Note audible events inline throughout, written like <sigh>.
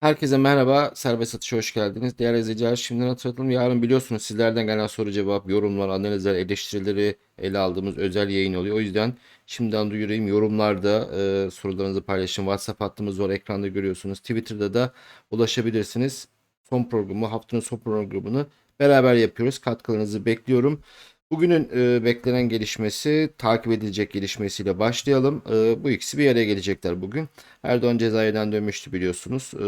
Herkese merhaba, Serbest Atış'a hoş geldiniz. Değerli izleyiciler, şimdiden hatırlatalım. Yarın biliyorsunuz sizlerden gelen soru cevap, yorumlar, analizler, eleştirileri ele aldığımız özel yayın oluyor. O yüzden şimdiden duyurayım. Yorumlarda e, sorularınızı paylaşın. WhatsApp hattımız var, ekranda görüyorsunuz. Twitter'da da ulaşabilirsiniz. Son programı, haftanın son programını beraber yapıyoruz. Katkılarınızı bekliyorum. Bugünün e, beklenen gelişmesi, takip edilecek gelişmesiyle başlayalım. E, bu ikisi bir araya gelecekler bugün. Erdoğan Cezayir'den dönmüştü biliyorsunuz. E,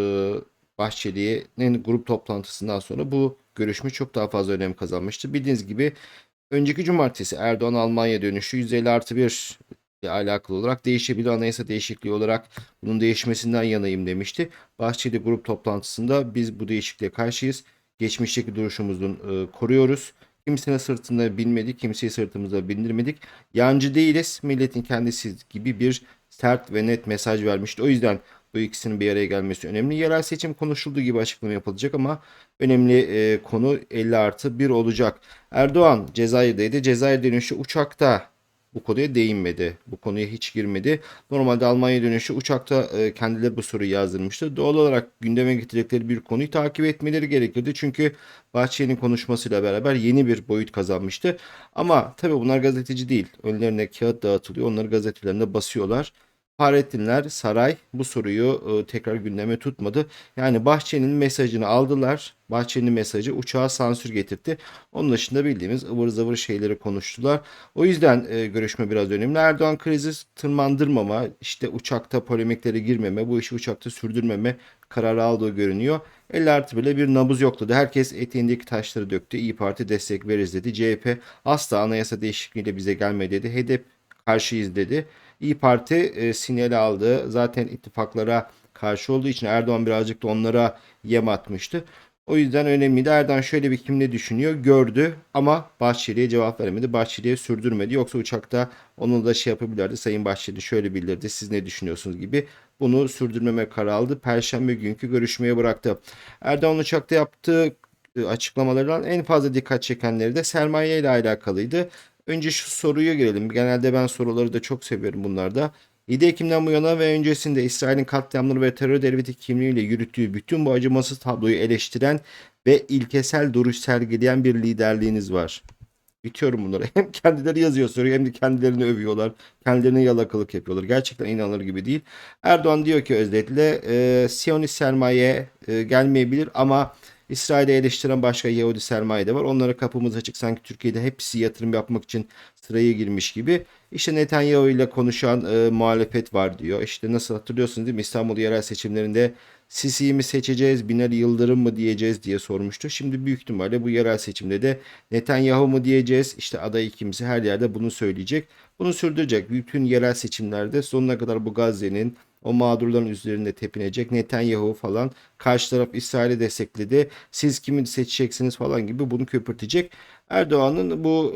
Bahçeli'nin grup toplantısından sonra bu görüşme çok daha fazla önem kazanmıştı. Bildiğiniz gibi önceki cumartesi Erdoğan Almanya dönüşü 150 artı 1 ile alakalı olarak değişebilir anayasa değişikliği olarak bunun değişmesinden yanayım demişti. Bahçeli grup toplantısında biz bu değişikliğe karşıyız. Geçmişteki duruşumuzun e, koruyoruz. Kimsenin sırtında binmedik, kimseyi sırtımıza bindirmedik. Yancı değiliz. Milletin kendisi gibi bir sert ve net mesaj vermişti. O yüzden bu ikisinin bir araya gelmesi önemli. Yerel seçim konuşulduğu gibi açıklama yapılacak ama önemli e, konu 50 artı 1 olacak. Erdoğan Cezayir'deydi. Cezayir dönüşü uçakta bu konuya değinmedi. Bu konuya hiç girmedi. Normalde Almanya dönüşü uçakta e, kendileri bu soruyu yazdırmıştı. Doğal olarak gündeme getirdikleri bir konuyu takip etmeleri gerekirdi. Çünkü Bahçeli'nin konuşmasıyla beraber yeni bir boyut kazanmıştı. Ama tabii bunlar gazeteci değil. Önlerine kağıt dağıtılıyor. Onları gazetelerinde basıyorlar. Fahrettinler Saray bu soruyu e, tekrar gündeme tutmadı. Yani Bahçeli'nin mesajını aldılar. Bahçeli'nin mesajı uçağa sansür getirdi. Onun dışında bildiğimiz ıvır zıvır şeyleri konuştular. O yüzden e, görüşme biraz önemli. Erdoğan krizi tırmandırmama, işte uçakta polemiklere girmeme, bu işi uçakta sürdürmeme kararı aldığı görünüyor. 50 artı bile bir nabız yokladı. Herkes eteğindeki taşları döktü. İyi Parti destek veririz dedi. CHP asla anayasa değişikliğiyle bize gelme dedi. HDP karşıyız dedi. İyi Parti e, sinyali aldı. Zaten ittifaklara karşı olduğu için Erdoğan birazcık da onlara yem atmıştı. O yüzden önemliydi. Erdoğan şöyle bir kim ne düşünüyor gördü ama Bahçeli'ye cevap veremedi. Bahçeli'ye sürdürmedi. Yoksa uçakta onu da şey yapabilirdi. Sayın Bahçeli şöyle bildirdi. Siz ne düşünüyorsunuz gibi. Bunu sürdürmeme kararı aldı. Perşembe günkü görüşmeye bıraktı. Erdoğan uçakta yaptığı e, açıklamalardan en fazla dikkat çekenleri de sermaye ile alakalıydı. Önce şu soruya girelim. Genelde ben soruları da çok seviyorum bunlarda. 7 Ekim'den bu yana ve öncesinde İsrail'in katliamları ve terör devleti kimliğiyle yürüttüğü bütün bu acımasız tabloyu eleştiren ve ilkesel duruş sergileyen bir liderliğiniz var. Bitiyorum bunları. <laughs> Hem kendileri yazıyor soruyu hem de kendilerini övüyorlar. Kendilerine yalakalık yapıyorlar. Gerçekten inanılır gibi değil. Erdoğan diyor ki özetle e, Siyonist sermaye e, gelmeyebilir ama İsrail'e eleştiren başka Yahudi sermaye de var. Onlara kapımız açık sanki Türkiye'de hepsi yatırım yapmak için sıraya girmiş gibi. İşte Netanyahu ile konuşan e, muhalefet var diyor. İşte nasıl hatırlıyorsunuz değil mi İstanbul yerel seçimlerinde Sisi'yi mi seçeceğiz, Binali Yıldırım mı diyeceğiz diye sormuştu. Şimdi büyük ihtimalle bu yerel seçimde de Netanyahu mu diyeceğiz. İşte aday ikimizi her yerde bunu söyleyecek. Bunu sürdürecek. Bütün yerel seçimlerde sonuna kadar bu Gazze'nin o mağdurların üzerinde tepinecek. Netanyahu falan karşı taraf İsrail'i destekledi. Siz kimi seçeceksiniz falan gibi bunu köpürtecek. Erdoğan'ın bu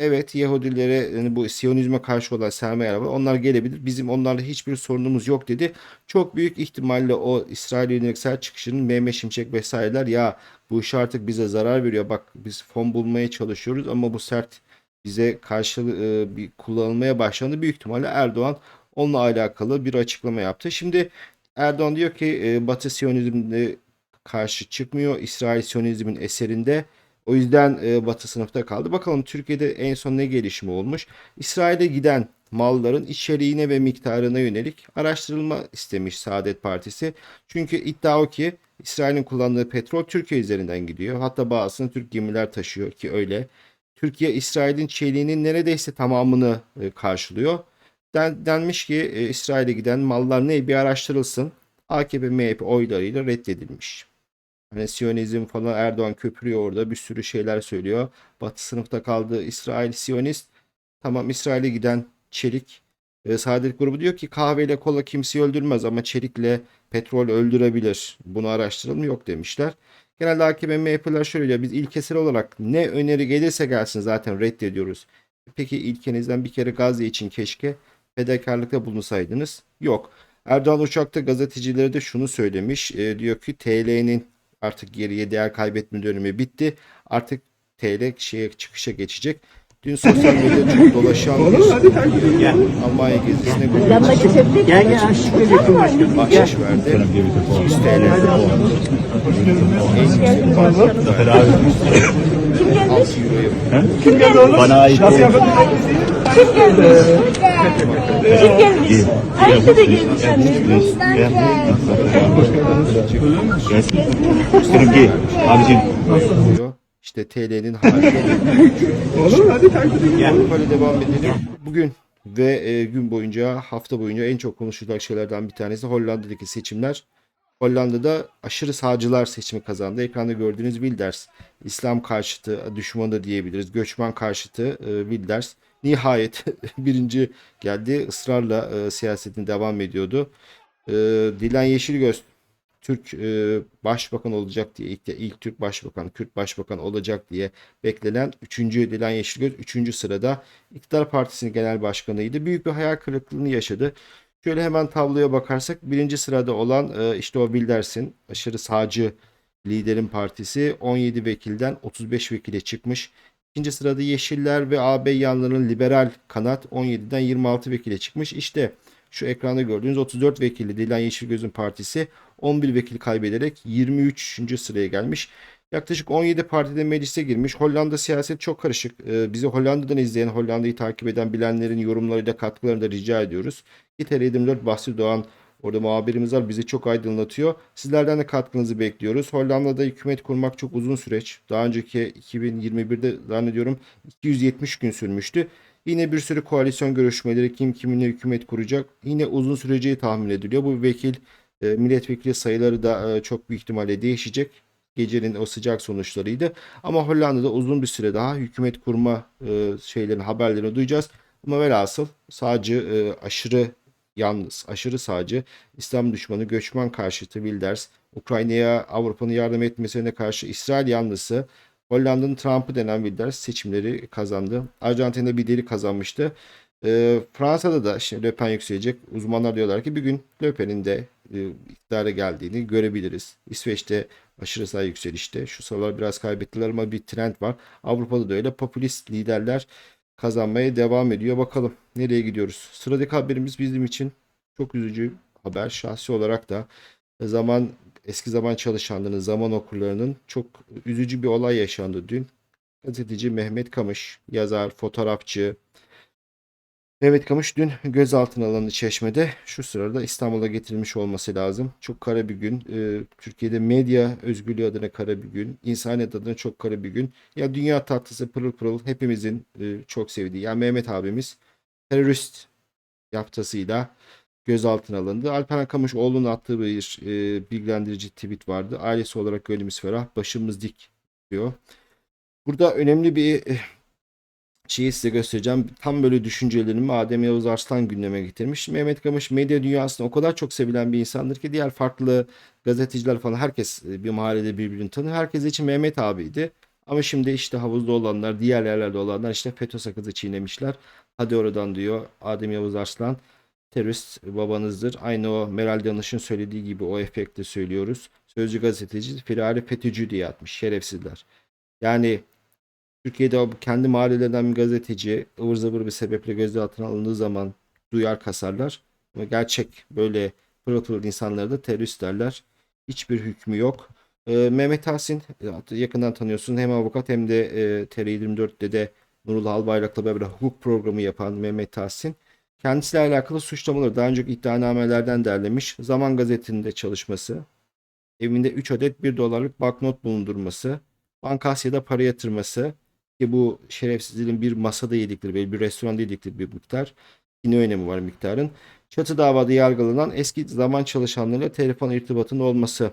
e, evet Yahudilere yani bu Siyonizme karşı olan sermaye var. Onlar gelebilir. Bizim onlarla hiçbir sorunumuz yok dedi. Çok büyük ihtimalle o İsrail yönelik sert çıkışının Mehmet Şimşek vesaireler ya bu iş artık bize zarar veriyor. Bak biz fon bulmaya çalışıyoruz ama bu sert bize karşı e, bir kullanılmaya başlandı. Büyük ihtimalle Erdoğan onunla alakalı bir açıklama yaptı. Şimdi Erdoğan diyor ki e, Batı Siyonizmine karşı çıkmıyor. İsrail Siyonizmin eserinde. O yüzden e, Batı sınıfta kaldı. Bakalım Türkiye'de en son ne gelişme olmuş? İsrail'e giden malların içeriğine ve miktarına yönelik araştırılma istemiş Saadet Partisi. Çünkü iddia o ki İsrail'in kullandığı petrol Türkiye üzerinden gidiyor. Hatta bazısını Türk gemiler taşıyor ki öyle. Türkiye İsrail'in çeliğinin neredeyse tamamını e, karşılıyor. Den, denmiş ki e, İsrail'e giden mallar ne bir araştırılsın. AKP MHP oylarıyla reddedilmiş. Hani Siyonizm falan Erdoğan köpürüyor orada bir sürü şeyler söylüyor. Batı sınıfta kaldı İsrail Siyonist. Tamam İsrail'e giden çelik. E, Saadet grubu diyor ki kahveyle kola kimseyi öldürmez ama çelikle petrol öldürebilir. Bunu araştıralım yok demişler. Genelde AKP MHP'ler şöyle diyor. Biz ilkesel olarak ne öneri gelirse gelsin zaten reddediyoruz. Peki ilkenizden bir kere Gazze için keşke fedakarlıkta bulunsaydınız. Yok. Erdoğan uçakta gazetecilere de şunu söylemiş. E, diyor ki TL'nin artık geriye değer kaybetme dönemi bitti. Artık TL şeye çıkışa geçecek. Dün sosyal medyada çok <laughs> dolaşan bir Almanya gezisine bir Gel gel bahşiş verdi. 200 TL. En yüksek. 6 euro yapıyor. Bana ait Kim gelmiş? Ayşe de gelmiş anne. Abicim. diyor. İşte TL'nin hali. Böyle devam edelim. Bugün ve e, gün boyunca, hafta boyunca en çok konuşulan şeylerden bir tanesi Hollanda'daki seçimler. Hollanda'da aşırı sağcılar seçimi kazandı. Ekranda gördüğünüz Wilders, İslam karşıtı, düşmanı da diyebiliriz. Göçmen karşıtı e, Wilders. Nihayet <laughs> birinci geldi. Israrla e, siyasetine devam ediyordu. E, Dilan Yeşilgöz Türk e, başbakan olacak diye ilk, ilk Türk başbakan, Kürt başbakan olacak diye beklenen 3. Dilan Yeşilgöz 3. sırada iktidar partisinin genel başkanıydı. Büyük bir hayal kırıklığını yaşadı. Şöyle hemen tabloya bakarsak birinci sırada olan e, işte o Bilders'in aşırı sağcı liderin partisi 17 vekilden 35 vekile çıkmış. İkinci sırada Yeşiller ve AB yanlarının liberal kanat 17'den 26 vekile çıkmış. İşte şu ekranda gördüğünüz 34 vekilli Dilan Yeşilgöz'ün partisi 11 vekil kaybederek 23. sıraya gelmiş. Yaklaşık 17 partide meclise girmiş. Hollanda siyaset çok karışık. Ee, bizi Hollanda'dan izleyen, Hollanda'yı takip eden bilenlerin yorumlarıyla katkılarını da rica ediyoruz. İTR 24 Bahsi Doğan orada muhabirimiz var. Bizi çok aydınlatıyor. Sizlerden de katkınızı bekliyoruz. Hollanda'da hükümet kurmak çok uzun süreç. Daha önceki 2021'de zannediyorum 270 gün sürmüştü. Yine bir sürü koalisyon görüşmeleri kim kiminle hükümet kuracak yine uzun süreceği tahmin ediliyor. Bu vekil e, milletvekili sayıları da e, çok büyük ihtimalle değişecek. Gecenin o sıcak sonuçlarıydı. Ama Hollanda'da uzun bir süre daha hükümet kurma e, şeylerin haberlerini duyacağız. Ama velhasıl sağcı e, aşırı yalnız, aşırı sağcı, İslam düşmanı, göçmen karşıtı Wilders, Ukrayna'ya Avrupa'nın yardım etmesine karşı İsrail yanlısı, Hollanda'nın Trump'ı denen Wilders seçimleri kazandı. Arjantin'de bir deli kazanmıştı. E, Fransa'da da şimdi Le Pen yükselecek. Uzmanlar diyorlar ki bir gün Le Pen'in de e, iktidara geldiğini görebiliriz. İsveç'te aşırı sağ yükselişte. Şu sıralar biraz kaybettiler ama bir trend var. Avrupa'da da öyle popülist liderler kazanmaya devam ediyor. Bakalım nereye gidiyoruz. Sıradaki haberimiz bizim için çok üzücü haber. Şahsi olarak da zaman eski zaman çalışanlarının, zaman okurlarının çok üzücü bir olay yaşandı dün. Gazeteci Mehmet Kamış, yazar, fotoğrafçı, Mehmet Kamış dün gözaltına alındı Çeşme'de. Şu sırada İstanbul'a getirilmiş olması lazım. Çok kara bir gün. Ee, Türkiye'de medya özgürlüğü adına kara bir gün. İnsaniyet adına çok kara bir gün. Ya dünya tatlısı pırıl pırıl hepimizin e, çok sevdiği. Ya Mehmet abimiz terörist yaptasıyla gözaltına alındı. Alperen Kamış oğlunun attığı bir e, bilgilendirici tweet vardı. Ailesi olarak gönlümüz ferah, başımız dik diyor. Burada önemli bir e, şeyi size göstereceğim. Tam böyle düşüncelerimi Adem Yavuz Arslan gündeme getirmiş. Mehmet Kamış medya dünyasında o kadar çok sevilen bir insandır ki diğer farklı gazeteciler falan herkes e, bir mahallede birbirini tanır. Herkes için Mehmet abiydi. Ama şimdi işte havuzda olanlar, diğer yerlerde olanlar işte FETÖ sakızı çiğnemişler. Hadi oradan diyor Adem Yavuz Arslan. Terörist babanızdır. Aynı o Meral Danış'ın söylediği gibi o efekte söylüyoruz. Sözcü gazeteci firari FETÖ'cü diye atmış. Şerefsizler. Yani Türkiye'de kendi mahallelerinden bir gazeteci ıvır zıvır bir sebeple gözaltına alındığı zaman duyar kasarlar. Ama gerçek böyle pırıl pırıl insanları da terörist derler. Hiçbir hükmü yok. Ee, Mehmet Tahsin e, yakından tanıyorsun. Hem avukat hem de e, TR24'te de Nurullah Albayrak'la beraber hukuk programı yapan Mehmet Tahsin. Kendisiyle alakalı suçlamaları daha önceki iddianamelerden derlemiş. Zaman gazetinde çalışması, evinde 3 adet 1 dolarlık banknot bulundurması, Bankasya'da para yatırması ki bu şerefsizliğin bir masada yedikleri, böyle bir restoranda yedikleri bir miktar. Yine önemi var miktarın. Çatı davada yargılanan eski zaman çalışanlarıyla telefon irtibatının olması.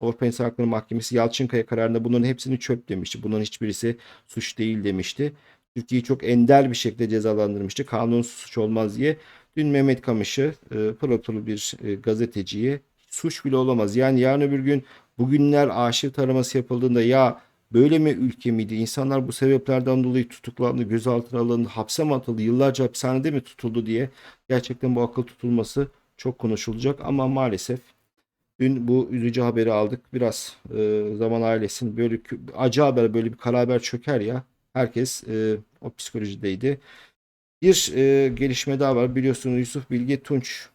Avrupa İnsan Hakları Mahkemesi Yalçınkaya kararında bunların hepsini çöp demişti. Bunların hiçbirisi suç değil demişti. Türkiye'yi çok ender bir şekilde cezalandırmıştı. Kanunsuz suç olmaz diye. Dün Mehmet Kamış'ı e, pırıl pırıl bir e, gazeteciyi suç bile olamaz. Yani yarın öbür gün bugünler arşiv taraması yapıldığında ya böyle mi ülke miydi? İnsanlar bu sebeplerden dolayı tutuklandı, gözaltına alındı, hapse mi atıldı, yıllarca hapishanede mi tutuldu diye gerçekten bu akıl tutulması çok konuşulacak ama maalesef dün bu üzücü haberi aldık. Biraz e, zaman ailesinin böyle acı haber böyle bir kara haber çöker ya Herkes e, o psikolojideydi. Bir e, gelişme daha var. Biliyorsunuz Yusuf Bilge Tunç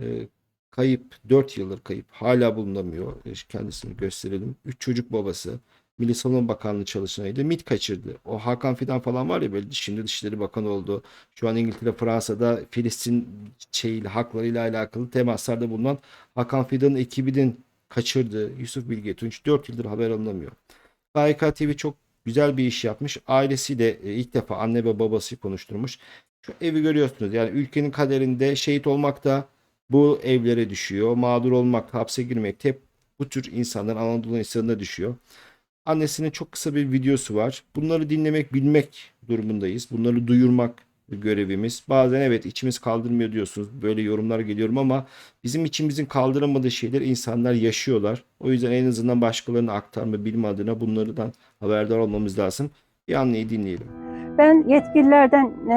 e, kayıp. 4 yıldır kayıp. Hala bulunamıyor. E, Kendisini gösterelim. 3 çocuk babası. Milli Savunma Bakanlığı çalışanıydı. MİT kaçırdı. O Hakan Fidan falan var ya böyle şimdi Dışişleri Bakanı oldu. Şu an İngiltere, Fransa'da Filistin şeyiyle, haklarıyla alakalı temaslarda bulunan Hakan Fidan'ın ekibinin kaçırdığı Yusuf Bilge Tunç 4 yıldır haber alınamıyor. KYK TV çok güzel bir iş yapmış. Ailesiyle e, ilk defa anne ve babası konuşturmuş. Şu evi görüyorsunuz. Yani ülkenin kaderinde şehit olmak da bu evlere düşüyor. Mağdur olmak, hapse girmek hep bu tür insanların Anadolu insanına düşüyor. Annesinin çok kısa bir videosu var. Bunları dinlemek, bilmek durumundayız. Bunları duyurmak görevimiz. Bazen evet içimiz kaldırmıyor diyorsunuz. Böyle yorumlar geliyorum ama bizim içimizin kaldıramadığı şeyler insanlar yaşıyorlar. O yüzden en azından başkalarına aktarma, bilme adına bunlardan haberdar olmamız lazım. Bir anneyi dinleyelim. Ben yetkililerden e,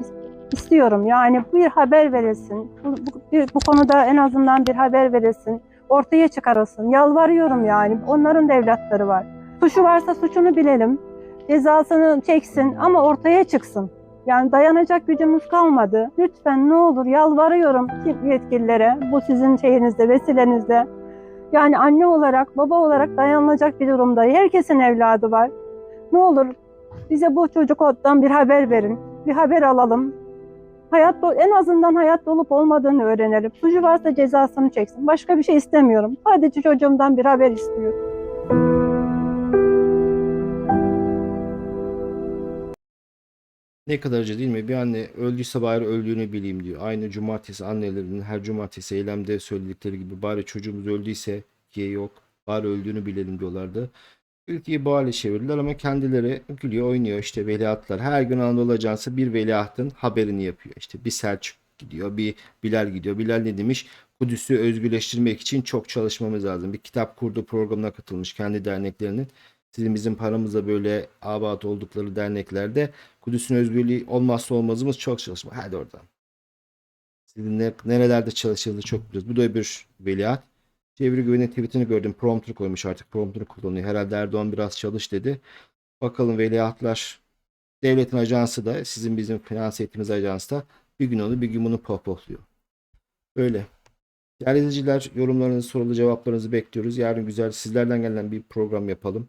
is- istiyorum yani bir haber verilsin. Bu, bu, bu konuda en azından bir haber verilsin. Ortaya çıkarılsın. Yalvarıyorum yani. Onların da evlatları var. Suçu varsa suçunu bilelim. Cezasını çeksin ama ortaya çıksın. Yani dayanacak gücümüz kalmadı. Lütfen ne olur yalvarıyorum yetkililere bu sizin şeyinizde, vesilenizde. Yani anne olarak, baba olarak dayanılacak bir durumda. Herkesin evladı var. Ne olur bize bu çocuktan bir haber verin. Bir haber alalım. Hayat en azından hayatta olup olmadığını öğrenelim. Suçu varsa cezasını çeksin. Başka bir şey istemiyorum. Sadece çocuğumdan bir haber istiyorum. Ne kadar acı değil mi? Bir anne öldüyse bari öldüğünü bileyim diyor. Aynı cumartesi annelerinin her cumartesi eylemde söyledikleri gibi bari çocuğumuz öldüyse ki yok. Bari öldüğünü bilelim diyorlardı. Ülkeyi bu hale çevirdiler ama kendileri gülüyor oynuyor işte veliahtlar. Her gün Anadolu Ajansı bir veliahtın haberini yapıyor. İşte bir Selçuk gidiyor bir Bilal gidiyor. Bilal ne demiş? Kudüs'ü özgürleştirmek için çok çalışmamız lazım. Bir kitap kurdu programına katılmış kendi derneklerinin. Sizin bizim paramızla böyle abat oldukları derneklerde Kudüs'ün özgürlüğü olmazsa olmazımız çok çalışma. Hadi oradan. Sizin ne, nerelerde çalıştığınızı çok biliyoruz. Bu da bir veliaht. Çeviri güveni tweetini gördüm. Prompter koymuş artık. Prompter kullanıyor. Herhalde Erdoğan biraz çalış dedi. Bakalım veliahtlar devletin ajansı da sizin bizim finanse ettiğimiz ajans da bir gün onu bir gün bunu pohpohluyor. Öyle. Değerli izleyiciler yorumlarınızı sorulu cevaplarınızı bekliyoruz. Yarın güzel sizlerden gelen bir program yapalım.